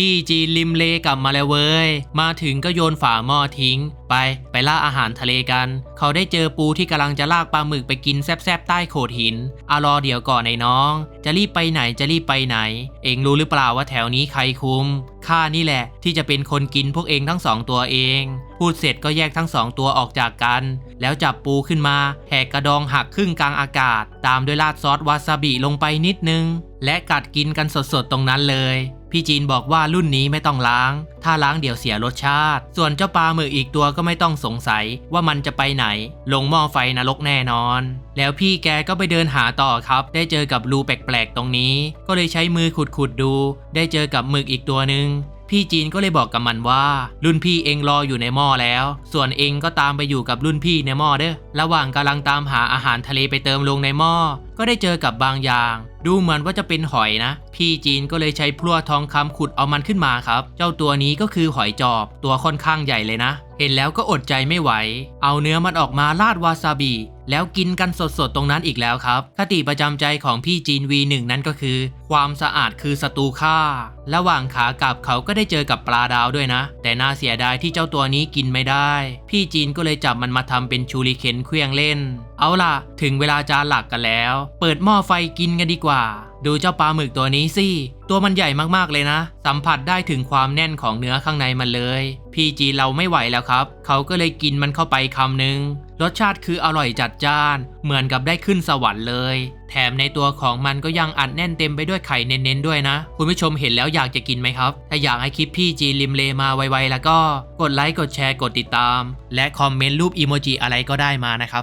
พี่จีนริมเลกลับมาแล้วเว้ย มาถึงก็โยนฝาหม้อทิ้ง ไปไปล่าอาหารทะเลกัน เขาได้เจอปูที่กำลังจะลากปลาหมึกไปกินแซบๆใต้โขดหินอารอเดี๋ยวก่อนไอ้น้อง จะรีบไปไหนจะรีบไปไหน เองรู้หรือเปล่าว่าแถวนี้ใครคุมข้านี่แหละที่จะเป็นคนกินพวกเองทั้งสองตัวเอง พูดเสร็จก็แยกทั้งสองตัวออกจากกัน แล้วจับปูขึ้นมาแหกกระดองหักครึ่งกลางอากาศ ตามด้วยราดซอสวาซาบิลงไปนิดนึง และกัดกินกันสดๆตรงนั้นเลย พี่จีนบอกว่ารุ่นนี้ไม่ต้องล้าง ถ้าล้างเดี๋ยวเสียรสชาติ ส่วนเจ้าปลาหมึกอีกตัวก็ไม่ต้องสงสัยว่ามันจะไปไหน ลงหม้อไฟนรกแน่นอน แล้วพี่แกก็ไปเดินหาต่อครับ ได้เจอกับรูแปลกๆตรงนี้ ก็เลยใช้มือขุดๆดู ได้เจอกับหมึกอีกตัวหนึ่งพี่จีนก็เลยบอกกับมันว่า รุ่นพี่เองรออยู่ในหม้อแล้ว ส่วนเองก็ตามไปอยู่กับรุ่นพี่ในหม้อเด้อระหว่างกำลังตามหาอาหารทะเลไปเติมลงในหม้อ ก็ได้เจอกับบางอย่าง ดูเหมือนว่าจะเป็นหอยนะ พี่จีนก็เลยใช้พลั่วทองคำขุดเอามันขึ้นมาครับ เจ้าตัวนี้ก็คือหอยจอบ ตัวค่อนข้างใหญ่เลยนะ เห็นแล้วก็อดใจไม่ไหว เอาเนื้อมันออกมาราดวาซาบิแล้วกินกันสดๆ ตรงนั้นอีกแล้วครับ คติประจำใจของพี่จีน V1 นั่นก็คือ ความสะอาดคือศัตรูฆ่า ระหว่างขากลับเขาก็ได้เจอกับปลาดาวด้วยนะ แต่น่าเสียดายที่เจ้าตัวนี้กินไม่ได้ พี่จีนก็เลยจับมันมาทำเป็นชูริเคนเครื่องเล่น เอาล่ะ ถึงเวลาจานหลักกันแล้ว เปิดหม้อไฟกินกันดีกว่า ดูเจ้าปลาหมึกตัวนี้สิ ตัวมันใหญ่มากๆเลยนะ สัมผัสได้ถึงความแน่นของเนื้อข้างในมันเลย พี่จีเราไม่ไหวแล้วครับ เขาก็เลยกินมันเข้าไปคำนึง รสชาติคืออร่อยจัดจ้าน เหมือนกับได้ขึ้นสวรรค์เลย แถมในตัวของมันก็ยังอัดแน่นเต็มไปด้วยไข่เน้นๆด้วยนะ คุณผู้ชมเห็นแล้วอยากจะกินไหมครับ ถ้าอยากให้คลิปพี่จีริมเลมาไวๆแล้วก็ กดไลค์กดแชร์กดติดตาม และคอมเมนต์รูปอีโมจิอะไรก็ได้มานะครับ